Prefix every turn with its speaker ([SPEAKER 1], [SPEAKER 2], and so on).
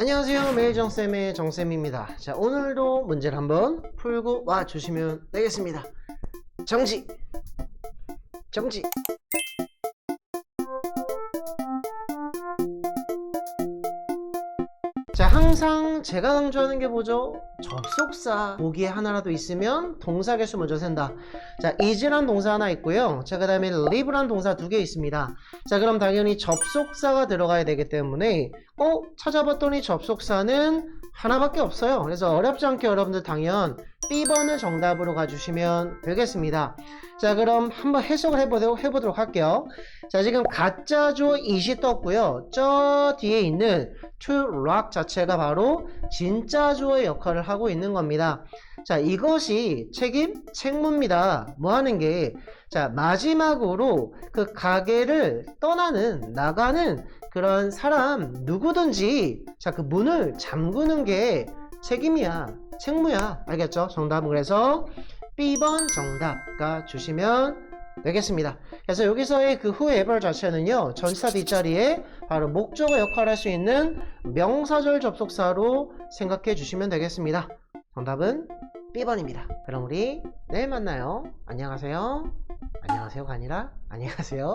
[SPEAKER 1] 안녕하세요. 매일정쌤의 정쌤입니다. 자, 오늘도 문제를 한번 풀고 와 주시면 되겠습니다. 정지! 정지! 자, 항상 제가 강조하는 게 뭐죠? 접속사 보기에 하나라도 있으면 동사 개수 먼저 센다. 자, is란 동사 하나 있고요. 자, 그 다음에 live란 동사 두 개 있습니다. 자, 그럼 당연히 접속사가 들어가야 되기 때문에 어? 찾아봤더니 접속사는 하나밖에 없어요. 그래서 어렵지 않게 여러분들 당연 B번을 정답으로 가주시면 되겠습니다. 자, 그럼 한번 해석을 해보도록, 해보도록 할게요. 자, 지금 가짜죠 it이 떴고요. 저 뒤에 있는 to rock 자체가 바로 진짜조의 역할을 하고 있는 겁니다. 자, 이것이 책임 책무입니다. 뭐 하는 게, 자, 마지막으로 그 가게를 떠나는, 나가는 그런 사람 누구든지, 자, 그 문을 잠그는 게 책임이야. 책무야. 알겠죠? 정답은 그래서 B번 정답가 주시면 되겠습니다. 그래서 여기서의 그 whoever 자체는요, 전치사 뒷자리에 바로 목적어 역할을 할 수 있는 명사절 접속사로 생각해 주시면 되겠습니다. 정답은 B번입니다. 그럼 우리 내일 만나요. 안녕하세요. 안녕하세요가 아니라 안녕하세요.